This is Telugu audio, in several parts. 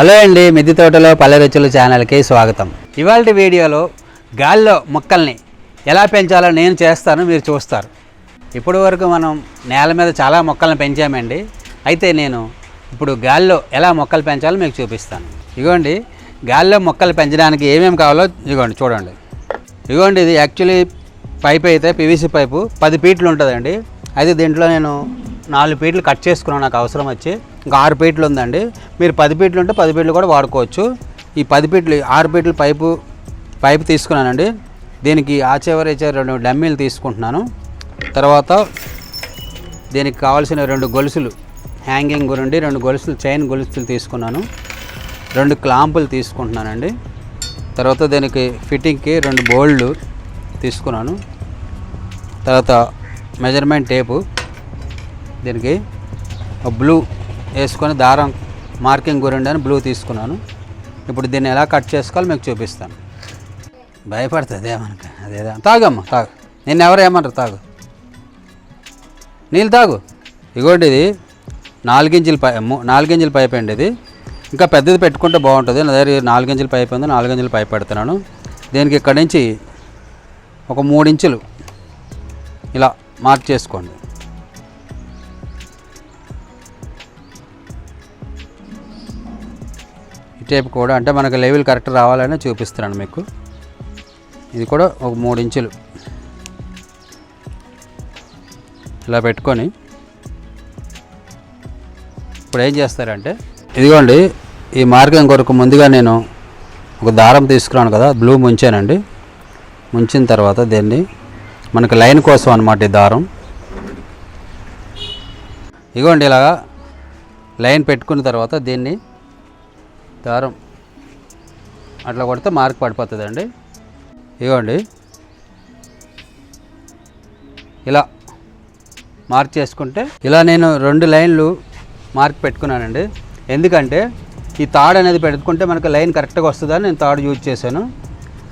హలో అండి మిద్దె తోటలో పల్లె రుచులు ఛానల్కి స్వాగతం. ఇవాళ వీడియోలో గాల్లో మొక్కల్ని ఎలా పెంచాలో నేను చేస్తాను మీరు చూస్తారు. ఇప్పటి వరకు మనం నేల మీద చాలా మొక్కలను పెంచామండి. అయితే నేను ఇప్పుడు గాల్లో ఎలా మొక్కలు పెంచాలో మీకు చూపిస్తాను. ఇగోండి గాల్లో మొక్కలు పెంచడానికి ఏమేమి కావాలో ఇగోండి చూడండి. ఇగోండి ఇది యాక్చువల్లీ పైప్ అయితే పీవీసీ పైపు పది పీట్లు ఉంటుందండి. అయితే దీంట్లో నేను నాలుగు పీట్లు కట్ చేసుకున్నాను నాకు అవసరం వచ్చి. ఇంకా ఆరు పీట్లు ఉందండి. మీరు పది ఫీట్లు ఉంటే పది ఫీట్లు కూడా వాడుకోవచ్చు. ఈ పది ఫీట్లు ఆరు ఫీట్లు పైపు పైపు తీసుకున్నానండి. దీనికి ఆ రెండు డమ్మీలు తీసుకుంటున్నాను. తర్వాత దీనికి కావాల్సిన రెండు గొలుసులు హ్యాంగింగ్ గురండి రెండు గొలుసులు చైన్ గొలుసులు తీసుకున్నాను. రెండు క్లాంపులు తీసుకుంటున్నానండి. తర్వాత దీనికి ఫిట్టింగ్కి రెండు బోల్డ్లు తీసుకున్నాను. తర్వాత మెజర్మెంట్ టేపు దీనికి బ్లూ వేసుకొని దారం మార్కింగ్ గురండి అని బ్లూ తీసుకున్నాను. ఇప్పుడు దీన్ని ఎలా కట్ చేసుకోవాలో మీకు చూపిస్తాను. భయపడుతుంది ఏమనక అదేదా. తాగమ్మా తాగు. నేను ఎవరు ఏమంటారు? తాగు. నీళ్ళు తాగు. ఇగోండి ఇది. నాలుగింజల పై నాలుగింజల పైప్ అండి ఇది. ఇంకా పెద్దది పెట్టుకుంటే బాగుంటుంది. నా దగ్గర నాలుగింజల పైప్ ఉంది. నాలుగింజల పైప్ పెడుతున్నాను. దీనికి ఇక్కడి నుంచి ఒక మూడించులు ఇలా మార్క్ చేసుకోండి. టేప్ కూడా అంటే మనకు లెవెల్ కరెక్ట్ రావాలని చూపిస్తున్నాను మీకు. ఇది కూడా ఒక మూడు ఇంచులు. ఇలా పెట్టుకొని ఇప్పుడు ఏం చేస్తారంటే ఇదిగోండి ఈ మార్గం కొరకు ముందుగా నేను ఒక దారం తీసుకున్నాను కదా బ్లూ ముంచానండి. ముంచిన తర్వాత దీన్ని మనకి లైన్ కోసం అనమాట ఈ దారం. ఇగోండి ఇలాగా లైన్ పెట్టుకున్న తర్వాత దీన్ని దారం. అట్లా కొడితే మార్క్ పడిపోతుందండి. ఇగోండి. ఇలా మార్క్ చేసుకుంటే ఇలా నేను రెండు లైన్లు మార్క్ పెట్టుకున్నానండి. ఎందుకంటే ఈ తాడు అనేది పెట్టుకుంటే మనకు లైన్ కరెక్ట్గా వస్తుందని నేను తాడు యూజ్ చేశాను.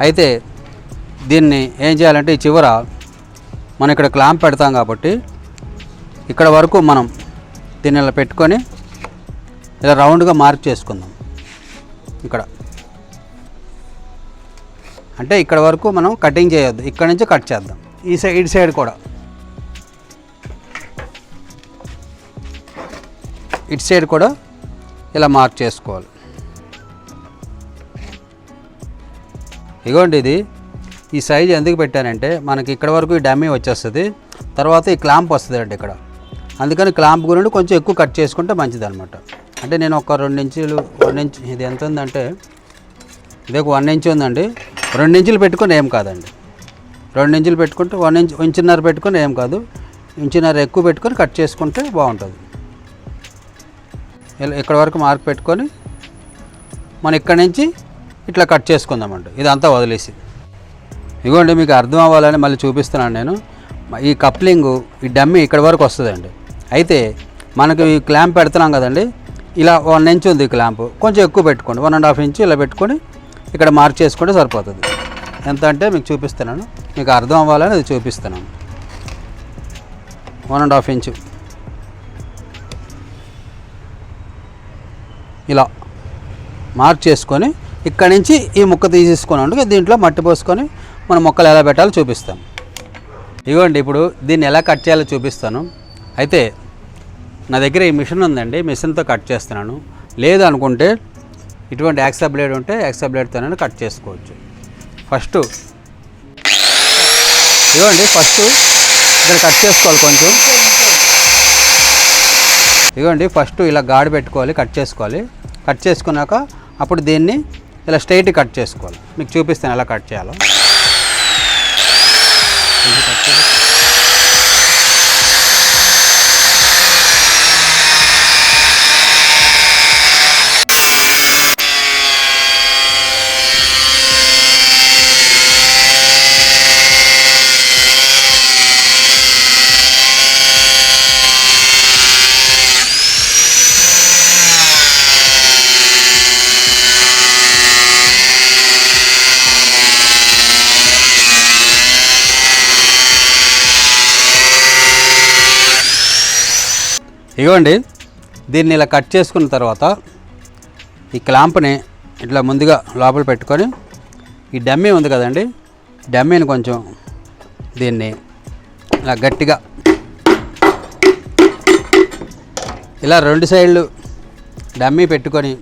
అయితే దీన్ని ఏం చేయాలంటే ఈ చివర మనం ఇక్కడ క్లాంప్ పెడతాం కాబట్టి ఇక్కడ వరకు మనం దీన్ని ఇలా పెట్టుకొని ఇలా రౌండ్గా మార్క్ చేసుకుందాం. ఇక్కడ. అంటే ఇక్కడ వరకు మనం కటింగ్ చేయొద్దు. ఇక్కడ నుంచి కట్ చేద్దాం. ఈ సైడ్ ఇటు సైడ్ కూడా. ఇటు సైడ్ కూడా ఇలా మార్క్ చేసుకోవాలి. ఇగోండి ఇది. ఈ సైజ్ ఎందుకు పెట్టానంటే మనకి ఇక్కడ వరకు ఈ డమ్మీ వచ్చేస్తుంది. తర్వాత ఈ క్లాంప్ వస్తుంది అండి ఇక్కడ. అందుకని క్లాంప్ గురించి కొంచెం ఎక్కువ కట్ చేసుకుంటే మంచిది అనమాట అంటే నేను ఒక రెండు ఇంచులు వన్ ఇంచ్ ఇది ఎంత ఉందంటే ఇది ఒక వన్ ఇంచ్ ఉందండి. రెండు ఇంచులు పెట్టుకుని ఏం కాదండి. రెండు ఇంచులు పెట్టుకుంటే వన్ ఇంచ్ ఇంచున్నర పెట్టుకుని ఏం కాదు. ఇంచున్నర ఎక్కువ పెట్టుకొని కట్ చేసుకుంటే బాగుంటుంది. ఇలా ఇక్కడ వరకు మార్క్ పెట్టుకొని మనం ఇక్కడ నుంచి ఇట్లా కట్ చేసుకుందామండి. ఇదంతా వదిలేసి. ఇగోండి మీకు అర్థం అవ్వాలని మళ్ళీ చూపిస్తున్నాను నేను. ఈ కప్లింగ్ ఈ డమ్మి ఇక్కడ వరకు వస్తుందండి. అయితే మనకు ఈ క్లాంప్ పెడుతున్నాం కదండి. ఇలా వన్ ఇంచ్ ఉంది ఈ క్లాంప్ కొంచెం ఎక్కువ పెట్టుకోండి. వన్ అండ్ హాఫ్ ఇంచ్ ఇలా పెట్టుకొని ఇక్కడ మార్క్ చేసుకుంటే సరిపోతుంది. ఎంత అంటే మీకు చూపిస్తున్నాను. మీకు అర్థం అవ్వాలని అది చూపిస్తున్నాను. One and half inch. ఇలా మార్క్ చేసుకొని ఇక్కడి నుంచి ఈ ముక్క తీసేసుకున్నాను దీంట్లో మట్టి పోసుకొని మన మొక్కలు ఎలా పెట్టాలో చూపిస్తాను. ఇదిగోండి ఇప్పుడు దీన్ని ఎలా కట్ చేయాలో చూపిస్తాను. అయితే నా దగ్గర ఈ మిషన్ ఉందండి మిషన్తో కట్ చేస్తున్నాను. లేదు అనుకుంటే ఇటువంటి యాక్సా బ్లేడ్ ఉంటే యాక్సా బ్లేడ్తోనే కట్ చేసుకోవచ్చు. ఫస్ట్ ఇదిగోండి ఫస్ట్ ఇక్కడ కట్ చేసుకోవాలి కొంచెం. ఇదిగోండి ఫస్ట్ ఇలా గాడి పెట్టుకోవాలి కట్ చేసుకోవాలి. కట్ చేసుకున్నాక అప్పుడు దీన్ని ఇలా స్ట్రైట్ కట్ చేసుకోవాలి. మీకు చూపిస్తాను ఎలా కట్ చేయాలో కొంచెం కట్ చేసి- ఇగోండి దీన్ని ఇలా కట్ చేసుకున్న తర్వాత ఈ క్లాంప్ని ఇట్లా ముందుగా లోపల పెట్టుకొని ఈ డమ్మీ ఉంది కదండి డమ్మీని కొంచెం దీన్ని ఇలా గట్టిగా ఇలా రెండు సైడ్లు డమ్మీ పెట్టుకొని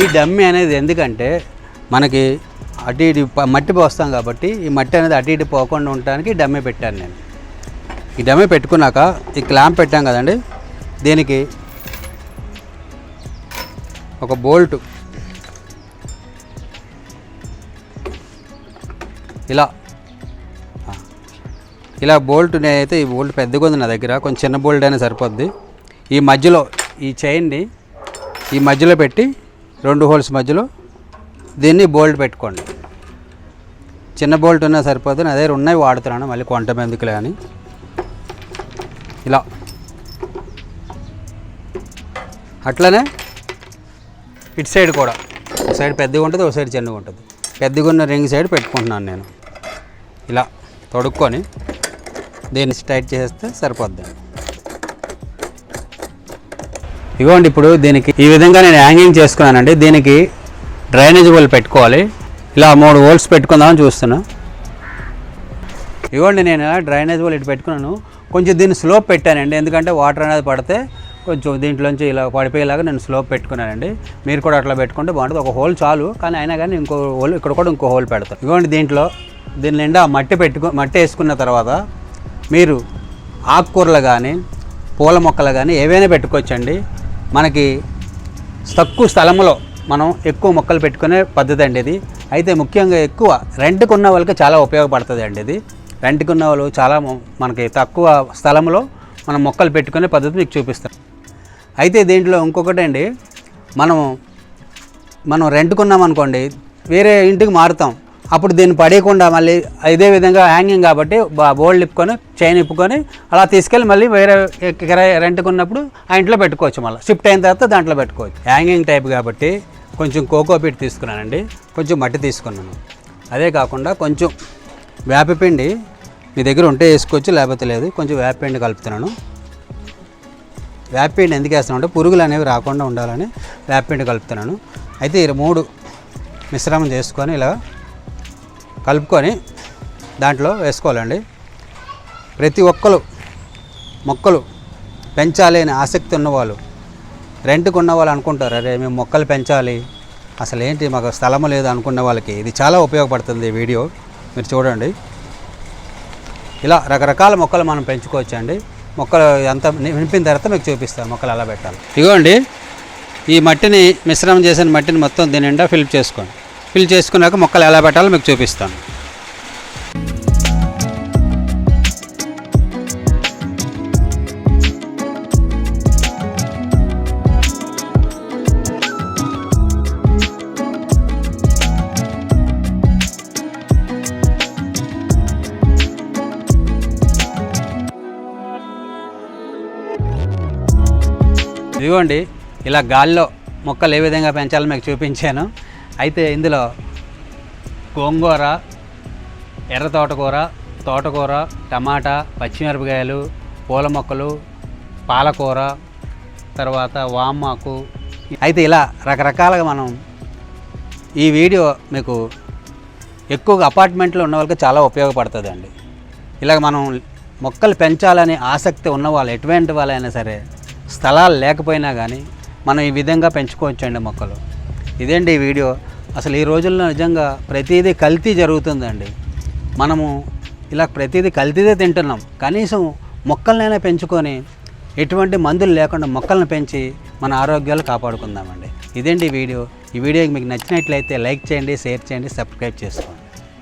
ఈ డమ్మీ అనేది ఎందుకంటే మనకి అటు ఇటు మట్టి పోస్తాం కాబట్టి ఈ మట్టి అనేది అటు ఇటు పోకుండా ఉండటానికి డమ్మీ పెట్టాను నేను. ఈ డమే పెట్టుకున్నాక ఈ క్లాంప్ పెట్టాం కదండి. దీనికి ఒక బోల్ట్ ఇలా ఇలా బోల్ట్ నేనైతే ఈ బోల్ట్ పెద్దగా ఉంది నా దగ్గర. కొంచెం చిన్న బోల్ట్ అయినా సరిపోద్ది. ఈ మధ్యలో ఈ చైన్ని ఈ మధ్యలో పెట్టి రెండు హోల్స్ మధ్యలో దీన్ని బోల్ట్ పెట్టుకోండి. చిన్న బోల్ట్ ఉన్నా సరిపోద్ది. నా దగ్గర ఉన్నాయి వాడుతున్నాను. మళ్ళీ కొంట ఎందుకులే అని. ఇలా. అట్లనే ఇటు సైడ్ కూడా. ఒక సైడ్ పెద్దగా ఉంటుంది ఒక సైడ్ చిన్నగా ఉంటుంది. పెద్దగా ఉన్న రింగ్ సైడ్ పెట్టుకుంటున్నాను నేను. ఇలా తొడుక్కొని దీన్ని టైట్ చేస్తే సరిపోద్ది. ఇగోండి ఇప్పుడు దీనికి ఈ విధంగా నేను హ్యాంగింగ్ చేసుకున్నానండి. దీనికి డ్రైనేజ్ హోల్ పెట్టుకోవాలి. ఇలా మూడు హోల్స్ పెట్టుకుందామని చూస్తున్నా. ఇవ్వండి నేను డ్రైనేజ్ హోల్ ఇటు పెట్టుకున్నాను. కొంచెం దీన్ని స్లోప్ పెట్టానండి. ఎందుకంటే వాటర్ అనేది పడితే కొంచెం దీంట్లోంచి ఇలా పడిపోయేలాగా నేను స్లోప్ పెట్టుకున్నానండి. మీరు కూడా అట్లా పెట్టుకుంటే బాగుంటుంది. ఒక హోల్ చాలు. కానీ అయినా కానీ ఇంకో హోల్ ఇక్కడ కూడా ఇంకో హోల్ పెడతాను. ఇవ్వండి దీంట్లో దీని నిండా మట్టి పెట్టుకు మట్టి వేసుకున్న తర్వాత మీరు ఆకుకూరలు కానీ పూల మొక్కలు కానీ ఏవైనా పెట్టుకోవచ్చండి. మనకి తక్కువ స్థలంలో మనం ఎక్కువ మొక్కలు పెట్టుకునే పద్ధతి అండి ఇది. అయితే ముఖ్యంగా ఎక్కువ రెంట్కి ఉన్న వాళ్ళకి చాలా ఉపయోగపడుతుంది అండి ఇది. రెంట్కి ఉన్న వాళ్ళు చాలా మనకి తక్కువ స్థలంలో మనం మొక్కలు పెట్టుకునే పద్ధతి మీకు చూపిస్తాం అయితే దీంట్లో ఇంకొకటండి మనం మనం రెంట్కున్నాం అనుకోండి వేరే ఇంటికి మారుతాం. అప్పుడు దీన్ని పడేయకుండా మళ్ళీ ఇదే విధంగా హ్యాంగింగ్ కాబట్టి బోల్డ్ ఇప్పుకొని చైన్ ఇప్పుకొని అలా తీసుకెళ్ళి మళ్ళీ వేరే కిరాయి రెంట్కి ఉన్నప్పుడు ఆ ఇంట్లో పెట్టుకోవచ్చు మళ్ళీ. షిఫ్ట్ అయిన తర్వాత దాంట్లో పెట్టుకోవచ్చు. హ్యాంగింగ్ టైప్ కాబట్టి కొంచెం కోకో పీట్ తీసుకున్నానండి కొంచెం మట్టి తీసుకున్నాను. అదే కాకుండా కొంచెం వేపపిండి మీ దగ్గర ఉంటే వేసుకోవచ్చు లేకపోతే లేదు. కొంచెం వేపపిండి కలుపుతున్నాను. వేపపిండి ఎందుకు వేస్తున్నాను అంటే పురుగులు అనేవి రాకుండా ఉండాలని వేపపిండి కలుపుతున్నాను. అయితే ఈ మూడు మిశ్రమం చేసుకొని ఇలా కలుపుకొని దాంట్లో వేసుకోవాలండి. ప్రతి ఒక్కరు మొక్కలు పెంచాలి అని ఆసక్తి ఉన్నవాళ్ళు రెంట్కి ఉన్న వాళ్ళు అనుకుంటారు అరే మేము మొక్కలు పెంచాలి. అసలు ఏంటి మాకు స్థలము లేదు అనుకున్న వాళ్ళకి. ఇది చాలా ఉపయోగపడుతుంది ఈ వీడియో. మీరు చూడండి. ఇలా రకరకాల మొక్కలు మనం పెంచుకోవచ్చు అండి మొక్కలు ఎంత నింపిన తర్వాత మీకు చూపిస్తాను. మొక్కలు ఎలా పెట్టాలి. ఇగోండి. ఈ మట్టిని మిశ్రమం చేసిన మట్టిని మొత్తం దీని నిండా ఫిల్ చేసుకోండి. ఫిల్ చేసుకున్నాక మొక్కలు ఎలా పెట్టాలో మీకు చూపిస్తాను. ఇదిగోండి ఇలా గాల్లో మొక్కలు ఏ విధంగా పెంచాలో మీకు చూపించాను. అయితే ఇందులో గోంగూర ఎర్ర తోటకూర తోటకూర టమాటా పచ్చిమిరపకాయలు పూల మొక్కలు పాలకూర తర్వాత వామాకు. అయితే ఇలా రకరకాలుగా మనం ఈ వీడియో మీకు ఎక్కువగా అపార్ట్మెంట్లో ఉన్న వాళ్ళకి చాలా ఉపయోగపడుతుందండి. ఇలా ఇలాగ మనం మొక్కలు పెంచాలని ఆసక్తి ఉన్న వాళ్ళు ఎటువంటి వాళ్ళైనా సరే స్థలాలు లేకపోయినా కానీ మనం ఈ విధంగా పెంచుకోవచ్చండి మొక్కలు. ఇదేంటి ఈ వీడియో? అసలు ఈ రోజుల్లో నిజంగా ప్రతిదీ కల్తీ జరుగుతుందండి. మనము ఇలా ప్రతిదీ కల్తీదే తింటున్నాం. కనీసం మొక్కలనైనా పెంచుకొని ఎటువంటి మందులు లేకుండా మొక్కలను పెంచి మన ఆరోగ్యాలు కాపాడుకుందామండి. ఇదేంటి వీడియో? ఈ వీడియోకి మీకు నచ్చినట్లయితే లైక్ చేయండి షేర్ చేయండి సబ్స్క్రైబ్ చేసుకోండి.